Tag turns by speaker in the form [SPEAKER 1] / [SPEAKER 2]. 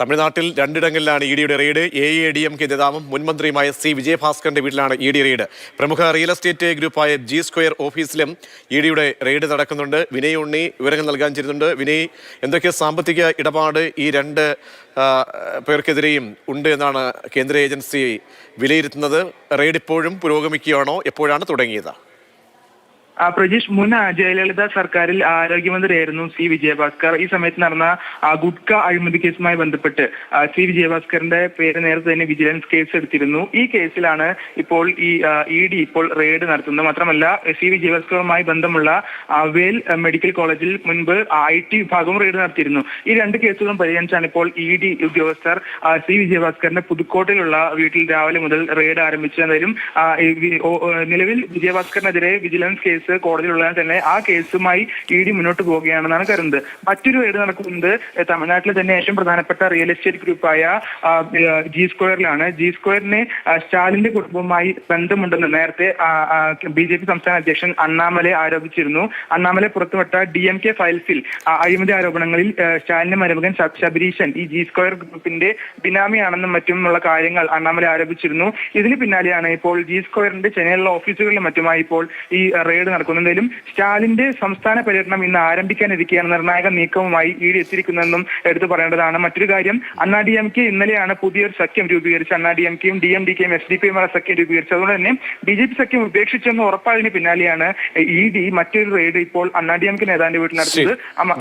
[SPEAKER 1] തമിഴ്നാട്ടിൽ രണ്ടിടങ്ങളിലാണ് ഇ ഡിയുടെ raid A A D M K നേതാവും മുൻമന്ത്രിയുമായ സി വിജയഭാസ്കറിന്റെ വീട്ടിലാണ് ഇ ഡി റെയ്ഡ് പ്രമുഖ റിയൽ എസ്റ്റേറ്റ് ഗ്രൂപ്പായ ജി സ്ക്വയർ ഓഫീസിലും ഇ ഡിയുടെ റെയ്ഡ് നടക്കുന്നുണ്ട്. വിനയ് ഉണ്ണി വിവരങ്ങൾ നൽകാൻ ചേരുന്നുണ്ട് വിനയ് എന്തൊക്കെ സാമ്പത്തിക ഇടപാട് ഈ രണ്ട് പേർക്കെതിരെയും ഉണ്ട് എന്നാണ് കേന്ദ്ര ഏജൻസി വിലയിരുത്തുന്നത്? റെയ്ഡ് ഇപ്പോഴും പുരോഗമിക്കുകയാണോ? എപ്പോഴാണ് തുടങ്ങിയത്?
[SPEAKER 2] പ്രജീഷ് മുൻ ജയലളിത സർക്കാരിൽ ആരോഗ്യമന്ത്രിയായിരുന്നു സി. വിജയഭാസ്കർ. ഈ സമയത്ത് നടന്ന ഗുഡ്ക അഴിമതി കേസുമായി ബന്ധപ്പെട്ട് സി. വിജയഭാസ്കറിന്റെ പേര് നേരത്തെ തന്നെ വിജിലൻസ് കേസ് എടുത്തിരുന്നു. ഈ കേസിലാണ് ഇപ്പോൾ ഈ ഇ ഡി ഇപ്പോൾ റെയ്ഡ് നടത്തുന്നത്. മാത്രമല്ല സി. വിജയഭാസ്കറുമായി ബന്ധമുള്ള വേൽ മെഡിക്കൽ കോളേജിൽ മുൻപ് ഐ. ടി വിഭാഗവും റെയ്ഡ് നടത്തിയിരുന്നു. ഈ രണ്ട് കേസുകളും പരിഗണിച്ചാണ് ഇപ്പോൾ ഇ. ഡി. ഉദ്യോഗസ്ഥർ സി. വിജയഭാസ്കറിന്റെ പുതുക്കോട്ടയിലുള്ള വീട്ടിൽ രാവിലെ മുതൽ റെയ്ഡ് ആരംഭിച്ചു എന്തായാലും ആ, ഈ വി- ഓ- ഓ, നിലവിൽ വിജയഭാസ്കറിനെതിരെ വിജിലൻസ് കേസ് കോടതിയിലുള്ളതിനാൽ തന്നെ ആ കേസുമായി ഇ ഡി മുന്നോട്ട് പോവുകയാണെന്നാണ് കരുതുന്നത്. മറ്റൊരു റെയ്ഡ് നടക്കുന്നത് തമിഴ്നാട്ടിലെ തന്നെ ഏറ്റവും പ്രധാനപ്പെട്ട റിയൽ എസ്റ്റേറ്റ് ഗ്രൂപ്പായ ജി സ്ക്വയറിലാണ് ജി സ്ക്വയറിന് സ്റ്റാലിന്റെ കുടുംബവുമായി ബന്ധമുണ്ടെന്ന് നേരത്തെ ബി ജെ പി സംസ്ഥാന അധ്യക്ഷൻ അണ്ണാമലെ ആരോപിച്ചിരുന്നു. അണ്ണാമലെ പുറത്തുവിട്ട ഡി എം കെ ഫയൽസിൽ അഴിമതി ആരോപണങ്ങളിൽ സ്റ്റാലിന്റെ മരുമകൻ ശബരീശൻ ഈ ജി സ്ക്വയർ ഗ്രൂപ്പിന്റെ ബിനാമിയാണെന്നും മറ്റുമുള്ള കാര്യങ്ങൾ അണ്ണാമലെ ആരോപിച്ചിരുന്നു. ഇതിന് പിന്നാലെയാണ് ഇപ്പോൾ ജി സ്ക്വയറിന്റെ ചെന്നൈയിലുള്ള ഓഫീസുകളിലും മറ്റുമായി ഇപ്പോൾ ഈ റെയ്ഡ് നടക്കുന്നതെങ്കിലും സ്റ്റാലിന്റെ സംസ്ഥാന പര്യടനം ഇന്ന് ആരംഭിക്കാനിരിക്കുകയാണ് നിർണായക നീക്കവുമായി ഇ ഡി എത്തിയിരിക്കുന്നതെന്നും എടുത്തു പറയേണ്ടതാണ്. മറ്റൊരു കാര്യം അണ്ണാ ഡി എം കെ ഇന്നലെയാണ് പുതിയൊരു സഖ്യം രൂപീകരിച്ച് അണ്ണാ ഡി എം കെയും ഡി എം ഡി കെയും എസ് ഡി പിയുമുള്ള സഖ്യം രൂപീകരിച്ചത്. അതുകൊണ്ട് തന്നെ ബി ജെ പി സഖ്യം ഉപേക്ഷിച്ചെന്ന് ഉറപ്പായതിന് പിന്നാലെയാണ് ഇ ഡി മറ്റൊരു റെയ്ഡ് ഇപ്പോൾ അണ്ണാ ഡി എം കെ നേതാവിന്റെ വീട്ടിൽ നടത്തുന്നത്. അമ്മ-